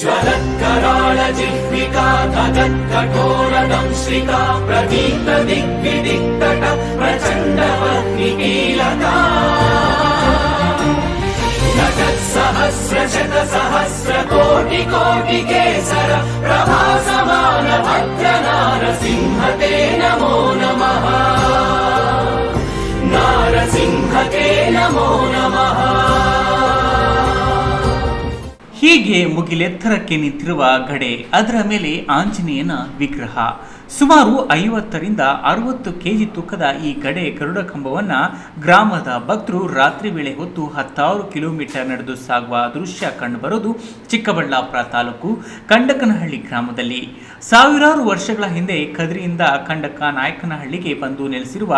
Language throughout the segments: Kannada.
ज्वलत्करालचिह्विका तदत्कटोरं प्रदीप्तदिग्विदिक्तट प्रतीत दिक्विदिक् तट प्रचण्डवल्मिकीलता ಹೀಗೆ ಮುಗಿಲೆತ್ತರಕ್ಕೆ ನಿಂತಿರುವ ಗಡೆ ಅದರ ಮೇಲೆ ಆಂಜನೇಯನ ವಿಗ್ರಹ. ಸುಮಾರು ಐವತ್ತರಿಂದ ಅರವತ್ತು ಕೆಜಿ ತೂಕದ ಈ ಗಡೆ ಗರುಡ ಕಂಬವನ್ನು ಗ್ರಾಮದ ಭಕ್ತರು ರಾತ್ರಿ ವೇಳೆ ಹೊತ್ತು ಹತ್ತಾರು ಕಿಲೋಮೀಟರ್ ನಡೆದು ಸಾಗುವ ದೃಶ್ಯ ಕಂಡುಬರುವುದು ಚಿಕ್ಕಬಳ್ಳಾಪುರ ತಾಲೂಕು ಕಂಡಕನಹಳ್ಳಿ ಗ್ರಾಮದಲ್ಲಿ. ಸಾವಿರಾರು ವರ್ಷಗಳ ಹಿಂದೆ ಕದ್ರಿಯಿಂದ ಕಂಡಕ ನಾಯಕನಹಳ್ಳಿಗೆ ಬಂದು ನೆಲೆಸಿರುವ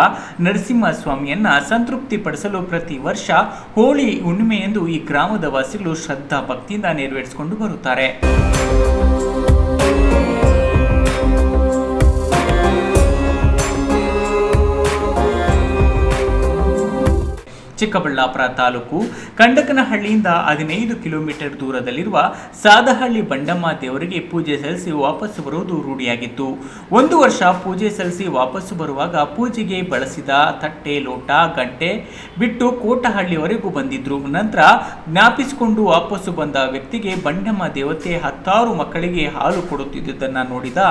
ನರಸಿಂಹಸ್ವಾಮಿಯನ್ನು ಸಂತೃಪ್ತಿಪಡಿಸಲು ಪ್ರತಿ ವರ್ಷ ಹೋಳಿ ಹುಣ್ಣಿಮೆಯೆಂದು ಈ ಗ್ರಾಮದ ವಾಸಿಗಳು ಶ್ರದ್ಧಾ ಭಕ್ತಿಯಿಂದ ನೆರವೇರಿಸಿಕೊಂಡು ಬರುತ್ತಾರೆ. ಚಿಕ್ಕಬಳ್ಳಾಪುರ ತಾಲೂಕು ಕಂಡಕನಹಳ್ಳಿಯಿಂದ ಹದಿನೈದು ಕಿಲೋಮೀಟರ್ ದೂರದಲ್ಲಿರುವ ಸಾದಹಳ್ಳಿ ಬಂಡಮ್ಮ ದೇವರಿಗೆ ಪೂಜೆ ಸಲ್ಲಿಸಿ ವಾಪಸ್ಸು ಬರುವುದು ರೂಢಿಯಾಗಿತ್ತು. ಒಂದು ವರ್ಷ ಪೂಜೆ ಸಲ್ಲಿಸಿ ವಾಪಸ್ಸು ಬರುವಾಗ ಪೂಜೆಗೆ ಬಳಸಿದ ತಟ್ಟೆ, ಲೋಟ, ಗಂಟೆ ಬಿಟ್ಟು ಕೋಟಹಳ್ಳಿವರೆಗೂ ಬಂದಿದ್ರು. ನಂತರ ಜ್ಞಾಪಿಸಿಕೊಂಡು ವಾಪಸ್ಸು ಬಂದ ವ್ಯಕ್ತಿಗೆ ಬಂಡಮ್ಮ ದೇವತೆ ಹತ್ತಾರು ಮಕ್ಕಳಿಗೆ ಹಾಲು ಕೊಡುತ್ತಿದ್ದುದನ್ನು ನೋಡಿದ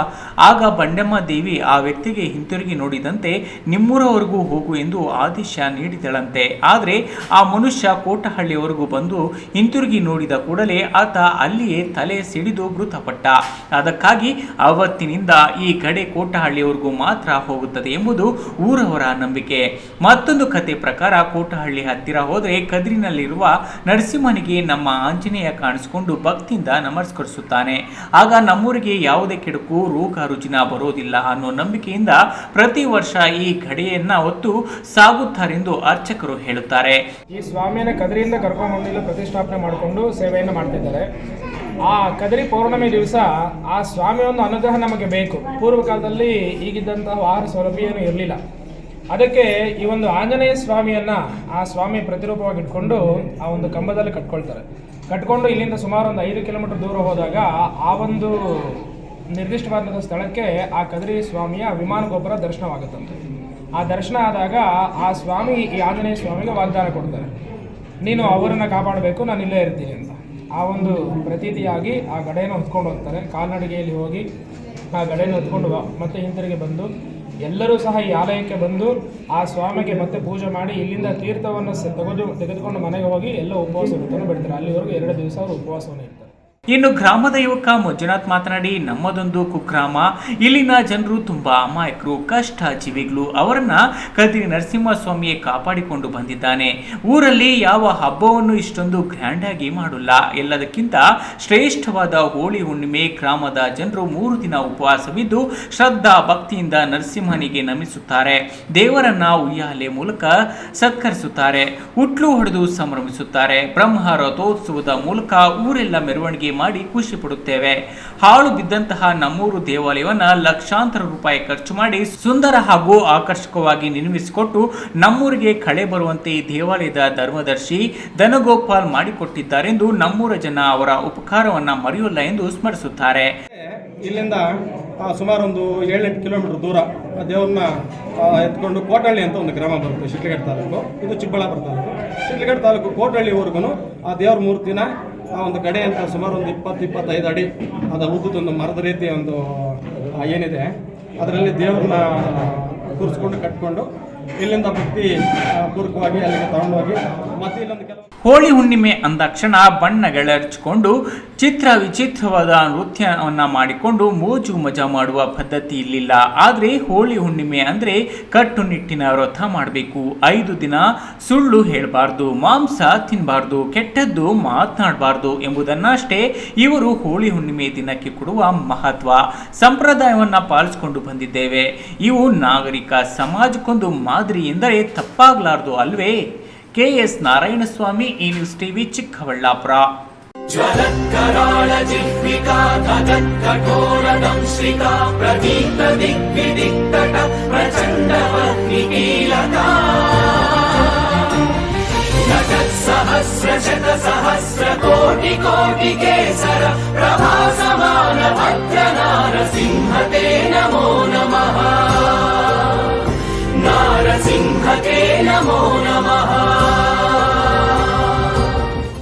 ಆಗ ಬಂಡಮ್ಮ ದೇವಿ ಆ ವ್ಯಕ್ತಿಗೆ ಹಿಂತಿರುಗಿ ನೋಡಿದಂತೆ ನಿಮ್ಮೂರವರೆಗೂ ಹೋಗು ಎಂದು ಆದೇಶ ನೀಡಿದಳಂತೆ. ಆದರೆ ಆ ಮನುಷ್ಯ ಕೋಟಹಳ್ಳಿಯವರೆಗೂ ಬಂದು ಹಿಂತಿರುಗಿ ನೋಡಿದ ಕೂಡಲೇ ಆತ ಅಲ್ಲಿಯೇ ತಲೆ ಸಿಡಿದು ಮೃತಪಟ್ಟ. ಅದಕ್ಕಾಗಿ ಅವತ್ತಿನಿಂದ ಈ ಕಡೆ ಕೋಟಹಳ್ಳಿಯವರೆಗೂ ಮಾತ್ರ ಹೋಗುತ್ತದೆ ಎಂಬುದು ಊರವರ ನಂಬಿಕೆ. ಮತ್ತೊಂದು ಕತೆ ಪ್ರಕಾರ ಕೋಟಹಳ್ಳಿ ಹತ್ತಿರ ಹೋದರೆ ಕದ್ರಿನಲ್ಲಿರುವ ನರಸಿಂಹನಿಗೆ ನಮ್ಮ ಆಂಜನೇಯ ಕಾಣಿಸಿಕೊಂಡು ಭಕ್ತಿಯಿಂದ ನಮಸ್ಕರಿಸುತ್ತಾನೆ. ಆಗ ನಮ್ಮೂರಿಗೆ ಯಾವುದೇ ಕೆಡುಕು, ರೋಗ, ರುಜಿನ ಬರೋದಿಲ್ಲ ಅನ್ನೋ ನಂಬಿಕೆಯಿಂದ ಪ್ರತಿ ವರ್ಷ ಈ ಗಡೆಯನ್ನ ಹೊತ್ತು ಸಾಗುತ್ತಾರೆಂದು ಅರ್ಚಕರು ಹೇಳುತ್ತಾರೆ. ಈ ಸ್ವಾಮಿಯನ್ನು ಕದರಿಯಿಂದ ಕರ್ಕೊಂಡು ಬಂದಿಲ್ಲ ಪ್ರತಿಷ್ಠಾಪನೆ ಮಾಡಿಕೊಂಡು ಸೇವೆಯನ್ನು ಮಾಡ್ತಿದ್ದಾರೆ. ಆ ಕದರಿ ಪೌರ್ಣಮಿ ದಿವಸ ಆ ಸ್ವಾಮಿಯ ಒಂದು ಅನುಗ್ರಹ ನಮಗೆ ಬೇಕು. ಪೂರ್ವ ಕಾಲದಲ್ಲಿ ಈಗಿದ್ದಂತಹ ಆಹಾರ ಸೌಲಭ್ಯ ಏನು ಇರಲಿಲ್ಲ. ಅದಕ್ಕೆ ಈ ಒಂದು ಆಂಜನೇಯ ಸ್ವಾಮಿಯನ್ನ ಆ ಸ್ವಾಮಿ ಪ್ರತಿರೂಪವಾಗಿ ಇಟ್ಕೊಂಡು ಆ ಒಂದು ಕಂಬದಲ್ಲಿ ಕಟ್ಕೊಳ್ತಾರೆ. ಕಟ್ಕೊಂಡು ಇಲ್ಲಿಂದ ಸುಮಾರು ಒಂದು ಐದು ಕಿಲೋಮೀಟರ್ ದೂರ ಹೋದಾಗ ಆ ಒಂದು ನಿರ್ದಿಷ್ಟವಾದಂಥ ಸ್ಥಳಕ್ಕೆ ಆ ಕದರಿ ಸ್ವಾಮಿಯ ವಿಮಾನ ಗೊಬ್ಬರ ದರ್ಶನವಾಗುತ್ತಂತೆ. ಆ ದರ್ಶನ ಆದಾಗ ಆ ಸ್ವಾಮಿ, ಈ ಆಂಜನೇಯ ಸ್ವಾಮಿಗೆ ವಾಗ್ದಾನ ಕೊಡ್ತಾರೆ. ನೀನು ಅವರನ್ನು ಕಾಪಾಡಬೇಕು, ನಾನು ಇಲ್ಲೇ ಇರ್ತೀನಿ ಅಂತ. ಆ ಒಂದು ಪ್ರತೀತಿಯಾಗಿ ಆ ಗಡೆಯನ್ನು ಹೊತ್ಕೊಂಡು ಹೋಗ್ತಾರೆ. ಕಾಲ್ನಡಿಗೆಯಲ್ಲಿ ಹೋಗಿ ಆ ಗಡೆಯನ್ನು ಹೊತ್ಕೊಂಡು ಮತ್ತೆ ಹಿಂತಿರುಗಿ ಬಂದು ಎಲ್ಲರೂ ಸಹ ಈ ಆಲಯಕ್ಕೆ ಬಂದು ಆ ಸ್ವಾಮಿಗೆ ಮತ್ತೆ ಪೂಜೆ ಮಾಡಿ ಇಲ್ಲಿಂದ ತೀರ್ಥವನ್ನು ತೆಗೆದು ತೆಗೆದುಕೊಂಡು ಮನೆಗೆ ಹೋಗಿ ಎಲ್ಲ ಉಪವಾಸ ಬಿಡ್ತಾರೆ. ಅಲ್ಲಿವರೆಗೂ ಎರಡು ದಿವಸ ಅವರು ಉಪವಾಸವನ್ನು ಇರ್ತಾರೆ. ಇನ್ನು ಗ್ರಾಮದ ಯುವಕ ಮಂಜುನಾಥ್ ಮಾತನಾಡಿ, ನಮ್ಮದೊಂದು ಕುಗ್ರಾಮ. ಇಲ್ಲಿನ ಜನರು ತುಂಬಾ ಅಮಾಯಕರು ಕಷ್ಟ ಜೀವಿಗಳು ಅವರನ್ನ ಕದ್ರಿ ನರಸಿಂಹಸ್ವಾಮಿಯೇ ಕಾಪಾಡಿಕೊಂಡು ಬಂದಿದ್ದಾನೆ. ಊರಲ್ಲಿ ಯಾವ ಹಬ್ಬವನ್ನು ಇಷ್ಟೊಂದು ಗ್ರ್ಯಾಂಡ್ ಆಗಿ ಮಾಡಲ್ಲ. ಎಲ್ಲದಕ್ಕಿಂತ ಶ್ರೇಷ್ಠವಾದ ಹೋಳಿ ಹುಣ್ಣಿಮೆ ಗ್ರಾಮದ ಜನರು ಮೂರು ದಿನ ಉಪವಾಸವಿದ್ದು, ಶ್ರದ್ಧಾ ಭಕ್ತಿಯಿಂದ ನರಸಿಂಹನಿಗೆ ನಮಿಸುತ್ತಾರೆ. ದೇವರನ್ನ ಉಯ್ಯಾಲೆ ಮೂಲಕ ಸತ್ಕರಿಸುತ್ತಾರೆ. ಹುಟ್ಲು ಹೊಡೆದು ಸಂಭ್ರಮಿಸುತ್ತಾರೆ. ಬ್ರಹ್ಮ ರಥೋತ್ಸವದ ಮೂಲಕ ಊರೆಲ್ಲ ಮೆರವಣಿಗೆ ಮಾಡಿ ಖುಷಿ ಪಡುತ್ತೇವೆ. ಹಾಳು ಬಿದ್ದಂತಹ ನಮ್ಮೂರು ದೇವಾಲಯವನ್ನ ಲಕ್ಷಾಂತರ ರೂಪಾಯಿ ಖರ್ಚು ಮಾಡಿ ಸುಂದರ ಹಾಗೂ ಆಕರ್ಷಕವಾಗಿ ನಿರ್ಮಿಸಿಕೊಟ್ಟು ನಮ್ಮೂರಿಗೆ ಕಳೆ ಬರುವಂತೆ ಈ ದೇವಾಲಯದ ಧರ್ಮದರ್ಶಿ ಧನಗೋಪಾಲ್ ಮಾಡಿಕೊಟ್ಟಿದ್ದಾರೆಂದು ನಮ್ಮೂರ ಜನ ಅವರ ಉಪಕಾರವನ್ನ ಮರೆಯಲ್ಲ ಎಂದು ಸ್ಮರಿಸುತ್ತಾರೆ. ಇಲ್ಲಿಂದ ಸುಮಾರು ಒಂದು ಏಳೆಂಟು ಕಿಲೋಮೀಟರ್ ದೂರ ಆ ದೇವ್ರನ್ನ ಎತ್ಕೊಂಡು ಕೋಟಹಳ್ಳಿ ಅಂತ ಒಂದು ಗ್ರಾಮ ಬರುತ್ತೆ, ಶಿಡ್ಲಘಟ್ಟ ತಾಲೂಕು. ಇದು ಚಿಕ್ಕಬಳ್ಳಾಪುರ ತಾಲೂಕು. ಶಿಡ್ಲಘಟ್ಟ ತಾಲೂಕು ಕೋಟಹಳ್ಳಿವರೆಗೂ ಆ ದೇವ್ರ ಮೂರ್ತಿನ ಆ ಒಂದು ಗಡೆ ಅಂತ ಸುಮಾರು ಒಂದು ಇಪ್ಪತ್ತು, ಇಪ್ಪತ್ತೈದು ಅಡಿ ಅದು ಉದ್ದದೊಂದು ಮರದ ರೀತಿಯ ಒಂದು ಏನಿದೆ, ಅದರಲ್ಲಿ ದೇವ್ರನ್ನ ಕೂರಿಸ್ಕೊಂಡು ಕಟ್ಕೊಂಡು ಇಲ್ಲಿಂದ ಭಕ್ತಿ ಪೂರ್ವಕವಾಗಿ ಅಲ್ಲಿಗೆ ತಗೊಂಡೋಗಿ ಮತ್ತೆ ಇಲ್ಲೊಂದು ಕೆಲವು ಹೋಳಿ ಹುಣ್ಣಿಮೆ ಅಂದಾಕ್ಷಣ ಬಣ್ಣಗಳೆರಚಿಕೊಂಡು ಚಿತ್ರ ವಿಚಿತ್ರವಾದ ನೃತ್ಯವನ್ನು ಮಾಡಿಕೊಂಡು ಮೋಜು ಮಜಾ ಮಾಡುವ ಪದ್ಧತಿ ಇಲ್ಲಿಲ್ಲ. ಆದರೆ ಹೋಳಿ ಹುಣ್ಣಿಮೆ ಅಂದ್ರೆ ಕಟ್ಟುನಿಟ್ಟಿನ ವ್ರತ ಮಾಡಬೇಕು. ಐದು ದಿನ ಸುಳ್ಳು ಹೇಳಬಾರ್ದು, ಮಾಂಸ ತಿನ್ನಬಾರ್ದು ಕೆಟ್ಟದ್ದು ಮಾತನಾಡಬಾರ್ದು ಎಂಬುದನ್ನಷ್ಟೇ ಇವರು ಹೋಳಿ ಹುಣ್ಣಿಮೆ ದಿನಕ್ಕೆ ಕೊಡುವ ಮಹತ್ವ. ಸಂಪ್ರದಾಯವನ್ನ ಪಾಲಿಸಿಕೊಂಡು ಬಂದಿದ್ದೇವೆ. ಇವು ನಾಗರಿಕ ಸಮಾಜಕ್ಕೊಂದು ಮಾದರಿ ಎಂದರೆ ತಪ್ಪಾಗಲಾರದು ಅಲ್ವೇ ಕೆ ಎಸ್ ನಾರಾಯಣಸ್ವಾಮಿ ಈ ನ್ಯೂಸ್ ಟಿವಿ ಚಿಕ್ಕಬಳ್ಳಾಪುರ ज्वलत्कराळजिह्विका तगत्कठोरदंश्रिका प्रदीप्त दिग्विदिक्तट प्रचण्डवह्निकीलका नटत्सहस्रशत सहस्र कोटि कोटि केसर प्रभा